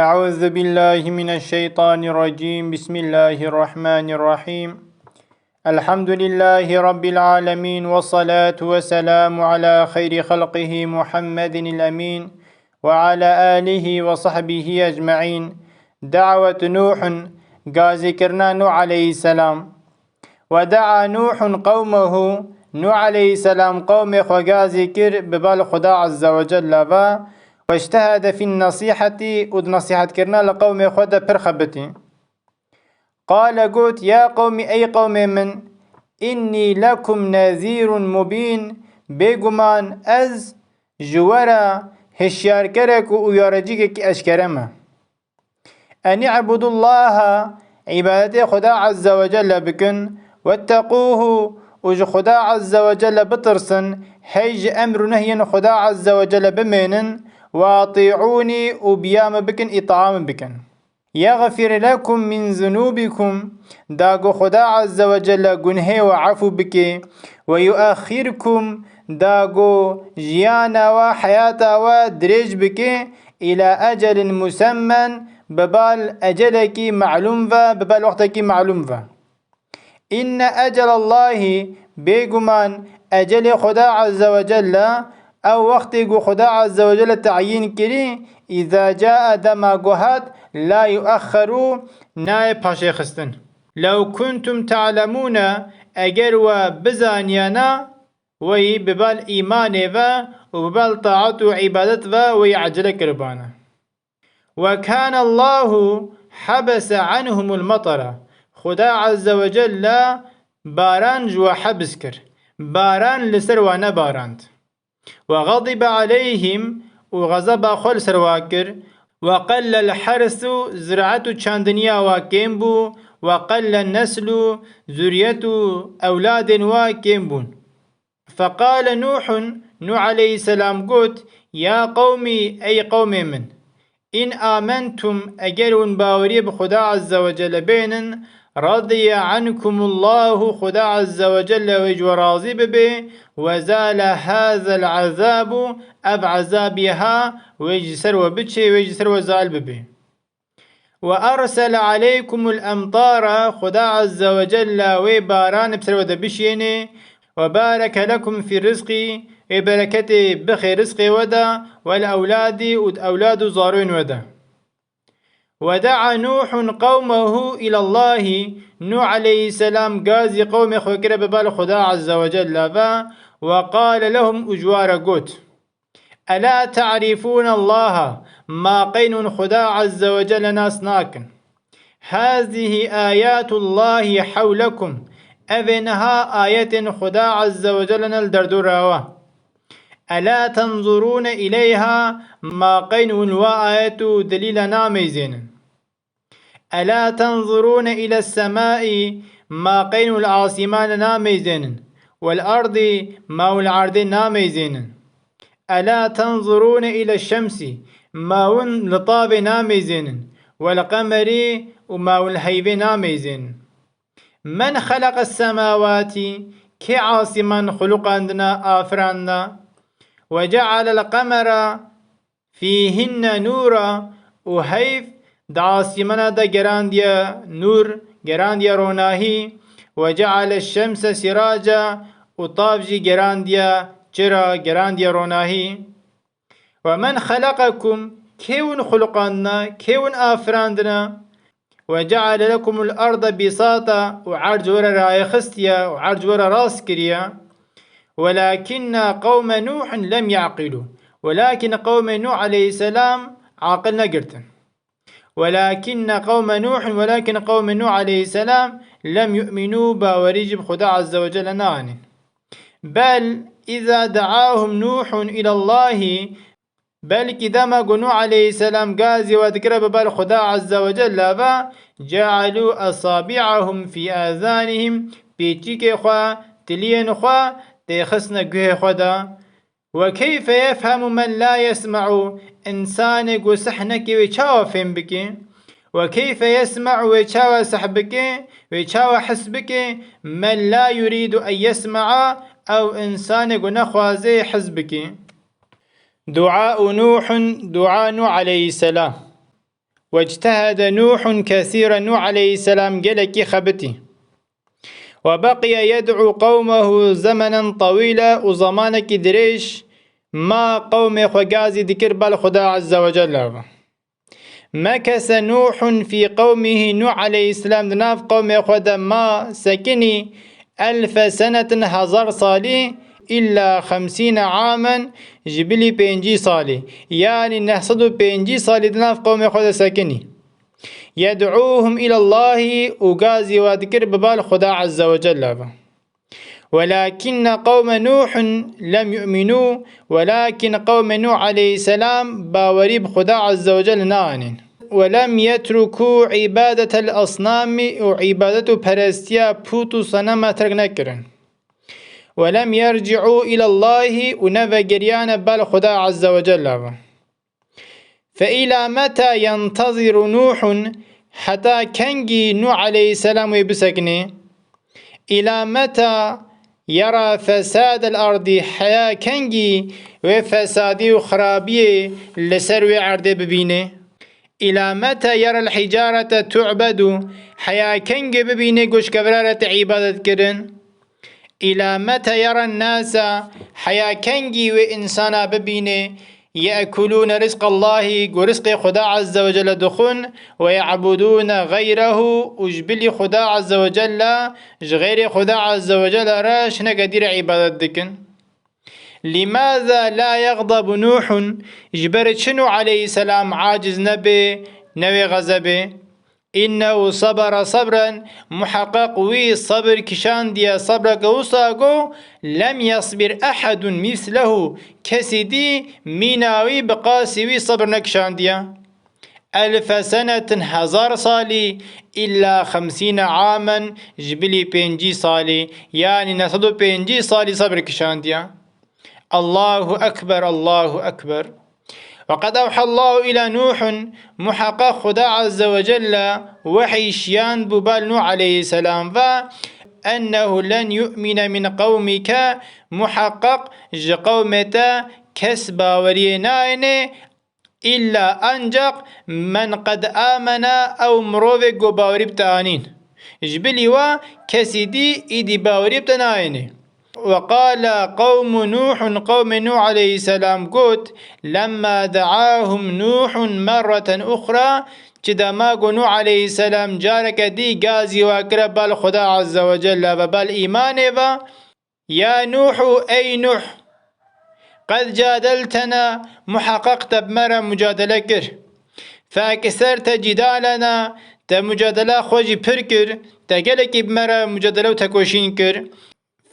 أعوذ بالله من الشيطان الرجيم. بسم الله الرحمن الرحيم. الحمد لله رب العالمين والصلاة والسلام على خير خلقه محمد الأمين وعلى آله وصحبه أجمعين. دعوة نوح قازكرنا نوح عليه السلام. ودعا نوح قومه نوح عليه السلام قوم خغازكر ببال خدا عز وجل و واجتهد في النصيحة ود نصيحة كرنا لقوم خدا برخبتي. قال قلت يا قوم أي قوم من؟ إني لكم نذير مبين بيقمان أز جوارا هشيار كرك ويارجيك أشكرما أن اعبدوا الله عبادة خدا عز وجل بكن واتقوه وج خدا عز وجل بترسن هيج أمر نهي خدا عز وجل بمينن واطيعوني وبيام بكن إطعام بكن. يغفر لكم من ذنوبكم. داغو خدا عز وجل جنه وعفو بك. ويؤخركم داغو جيانا وحياتا ودريج بك. إلى أجل مسمى ببال أجلك معلوم ببال وقتك معلوم إن أجل الله بيغمان أجل خدا عز وجل أو وقتی گو خدا عز وجل تعیین کری إذا جاء دما گوهد لا يؤخروا نای پاشه خستن. لو كنتم تعلمون اگر و بزانیانا وی ببال ایمان و وببال طاعت و عبادت و وی عجل کربانا. وكان الله حبس عنهم المطر. خدا عز وجل باران جو حبس کر. باران لسر و نباراند وغضب عليهم وغضب خل سرواكر وقل الحرث زرعة چاندنيا واكيم بو وقل النسل زرية أولاد واكيم بون فقال نوح نوح عليه السلام قلت يا قومي أي قوم من؟ إن آمنتم أجر باوري بخدا عز وجل بينن رضي عنكم الله خدا عز وجل وجو راضي به وزال هذا العذاب أب عذابها ويجسر وبتشي ويجسر وزال به. وأرسل عليكم الأمطار خدا عز وجل وباران بسر ودبشيني وبارك لكم في الرزق وبركته بخير رزق ودا والأولاد أولاد زارون ودا. ودعا نوح قومه إلى الله. نوح عليه السلام قازي قوم خوكرة ببال خدا عز وجل وقال لهم أجوار قوت. ألا تعرفون الله؟ ما قين خدا عز وجل ناسناكن هذه آيات الله حولكم. أذنها آية خدا عز وجل الدردراوة ألا تنظرون إليها؟ ما قين وآية دليل ناميزين ألا تنظرون إلى السماء ما قين العاصمان ناميزين والأرض ما العرض ناميزين ألا تنظرون إلى الشمس ما لطاب ناميزين والقمر وما الهيب ناميزين من خلق السماوات كي عاصما خلق عندنا آفرانا وجعل القمر فيهن نورا وهيف دعاصمنا دا گرانديا نور گرانديا روناهي وجعل الشمس سراجا وطابجي گرانديا چرا گرانديا روناهي ومن خلقكم كيون خلقنا كيون آفراندنا وجعل لكم الأرض بساطة وعرج ورا رايخستيا وعرج ورا راس كريا ولكن قوم نوح لم يعقلوا ولكن قوم نوح عليه السلام عاقلنا قرتن ولكن قوم نوح ولكن قوم نوح عليه السلام لم يؤمنوا باوريج خدا عز وجل نان بل إذا دعاهم نوح إلى الله بل كدما نوح عليه السلام قازي وذكر ببال خدا عز وجل جعلوا أصابعهم في آذانهم بيتيك خوا تلين خوا تيخسن قه خدا. وكيف يفهم من لا يسمع؟ إنسان قسحنك ويشاو فهم بك وكيف يسمع ويشاو سحبك ويشاو حسبك؟ من لا يريد أن يسمع أو إنسان نخوازي حزبك. دعاء نوح دعاء نوح عليه السلام. واجتهد نوح كثيرا نوح عليه السلام قالك خبتي. وبقي يدعو قومه زمنا طويلا وزمانك دريش ما قوم خجازي ذكر بل خدا عز وجل. مكث نوح في قومه نوح عليه السلام دناف قوم خدا ما سكني ألف سنة هزار صالي إلا خمسين عاما جبلي بينجي صالي. يعني نحصد بينجي صالي دناف قوم خدا سكني. يدعوهم إلى الله وقازي وذكر ببال خدا عز وجل. ولكن قوم نوح لم يؤمنوا ولكن قوم نوح عليه السلام باوري بخدا عز وجل نانين. ولم يتركوا عبادة الأصنام وعبادة برستيا بوتو صنم ترك ولم يرجعوا إلى الله ونفى جريان بل خدا عز وجل. فإلى متى ينتظر نوح حتى كنجي نوح عليه السلام يبسكني إلى متى يرى فساد الأرض حياة كنجي وفسادي وخرابي لسر عرض ببينة؟ إلى متى يرى الحجارة تعبد حياة كنجي ببينة قش كبرارة عبادة كرن؟ إلى متى يرى الناس حياة كنجي وإنسانا ببينة؟ يأكلون رزق الله ورزق خدا عز وجل دخون ويعبدون غيره. وجبلي خدا عز وجل غير خدا عز وجل راش نقدر عبادت دكن. لماذا لا يغضب نوح؟ جبرت شنو عليه السلام؟ عاجز نبي نوي غزبه إنه صبر صبرا محقق وي صبر كشان ديا صبر قوساقو لم يصبر أحد مثله كسدي ميناوي بقاسي صبر نكشان ديا. ألف سنة هزار صالي إلا خمسين عاما جبلي بينجي صالي. يعني نصدو بينجي صالي صبر كشان ديا. الله أكبر الله أكبر. وقد أوحى الله إلى نوح محقق خدا عز وجل وحي شيان ببال نوح عليه السلام فأنه لن يؤمن من قومك محقق قومتا كسب وريناين إلا أنجق من قد آمن أو مروفق باوري بتانين جبلي و كسيدي إدي باوري بتناينه وقال قوم نوح قوم نوح عليه السلام قلت لما دعاهم نوح مرة أخرى كده ما نوح عليه السلام جارك دي قازي وأقرب الخدا عز وجل وبال إيمان يا نوح أي نوح قد جادلتنا محققت بمرة مجادلة كر. فأكثرت جدالنا تمجادلة خوجي بركر تقلك بمرة مجادلة وتكوشين كر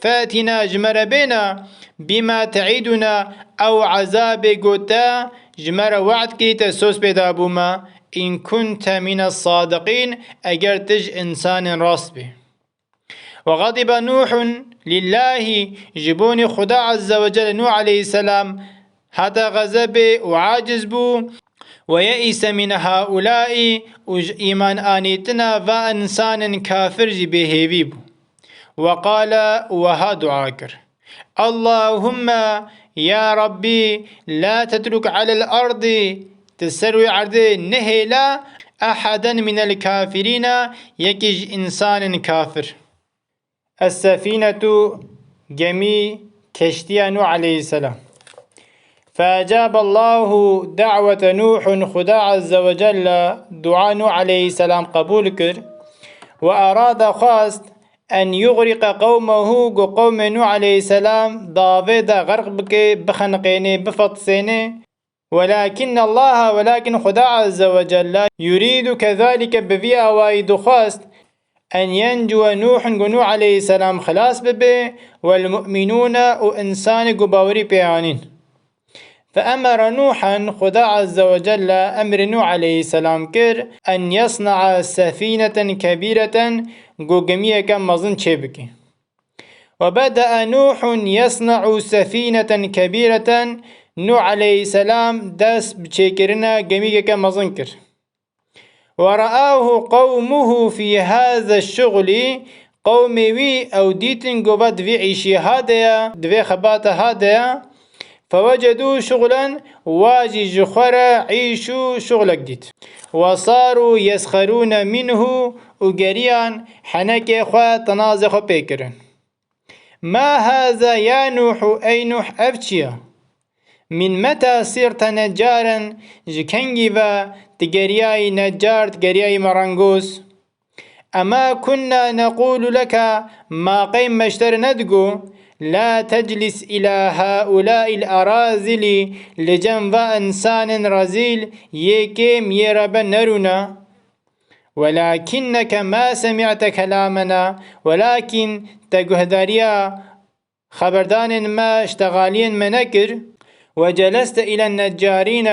فاتنا جمر بينا بما تعيدنا أو عذاب قوتا. جمر وعد كي سوس بيدا بوما. إن كنت من الصادقين أجرتج إنسان راس به وغضب نوح لله جبوني خدا عز وجل نوح عليه السلام. هذا غزب وعاجز بو. ويئس من هؤلاء إيمان آنيتنا فإنسان كافر جبه بو. وقال وها دعاكر اللهم يا ربي لا تترك على الأرض تسروي عرض نهلا أحدا من الكافرين يكج إنسان كافر. السفينة جمي كشتيان عليه السلام. فأجاب الله دعوة نوح خدا عز وجل دعاء نوح عليه السلام قبول كر وأراد خاست أن يغرق قومه قو قوم نوح عليه السلام. ضافيدا غرق بكي بخنقيني بفطسيني. ولكن الله ولكن خدا عز وجل يريد كذلك بفي أوايد خاست أن ينجو نوح نوح عليه السلام خلاص ببي والمؤمنون وإنسان قباوري بيانين. فأمر نوحا خدا عز وجل أمر نوح عليه السلام كر أن يصنع سفينة كبيرة قوقمية كم مظن شبكي وبدأ نوح يصنع سفينة كبيرة نوح عليه السلام داس بشيكرنا قمية كم مظن كر ورآه قومه في هذا الشغل قومي وي أو ديتن قبض في عيشي هاديا دوي خبات هاديا فوجدوا شغلا واجي جخرا عيشوا شغل جديد وصاروا يسخرون منه وقريان حنك خوا تناز خو بيكرن. ما هذا يا نوح أي نوح أبتشيا من متى صرت نجارا؟ جكنجي و تقرياي نجار تقرياي مرانغوس أما كنا نقول لك ما قيم مشتر ندقو؟ لا تجلس إلى هؤلاء الأراذل لجنب إنسان رزيل. يكيم يرب نرنا ولكنك ما سمعت كلامنا. ولكن تجهداريا خبردان ما اشتغالين منكر. وجلست إلى النجارين.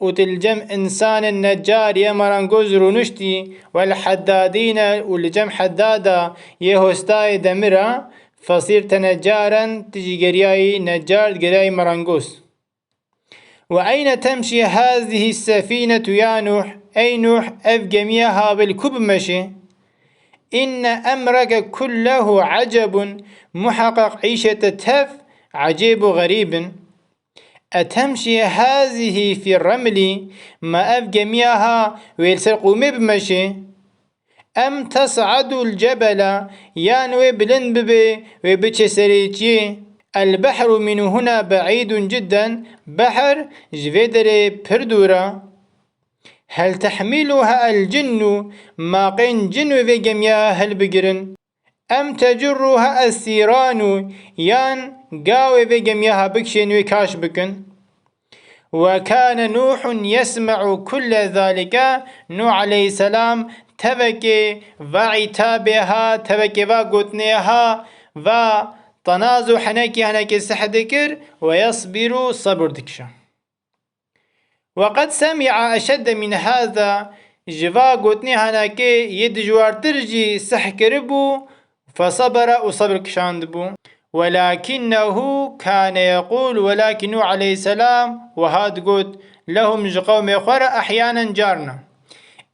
وتلجم إنسان النجار يمران رونشتي. والحدادين والجم حدادا يهوستاي دمرا. فصيرت نجارا تجي قرياي نجار قرياي مرانجوس وأين تمشي هذه السفينة يا نوح؟ أي نوح أف جميعها بالكب مشي. إن أمرك كله عجب محقق عيشة تف عجيب غريب. أتمشي هذه في الرمل؟ ما أف جميعها ويلسرقوا مبمشي أم تصعد الجبل؟ يان وبلن ببي وبتشسريتي البحر من هنا بعيد جدا بحر جفيدري بردورا هل تحملها الجن؟ ما قين جن في جميع هل بقرن أم تجرها السيران؟ يان قاوي في جميعها بكشن وكاش بكن وكان نوح يسمع كل ذلك. نوح عليه السلام تبكي و عتابها تبكي و قوتنيها و تنازو حنكي حنكي سحدكر ويصبر صبر دكشا وقد سمع أشد من هذا جوا قوتني هناكي يد جوار ترجي سحكربو فصبر وصبر كشاندبو ولكنه كان يقول ولكن عليه السلام وهاد قلت لهم جقوم خور أحيانا جارنا.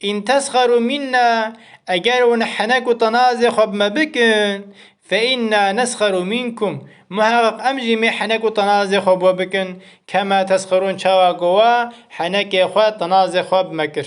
إن تسخروا منا أجر ونحنك تنازي خب ما بكن. فإنا نسخر منكم. محقق أمجي مي حنك تنازي خب وبكن. كما تسخرون شاوا قوا حنك خوا تنازي خب مكر.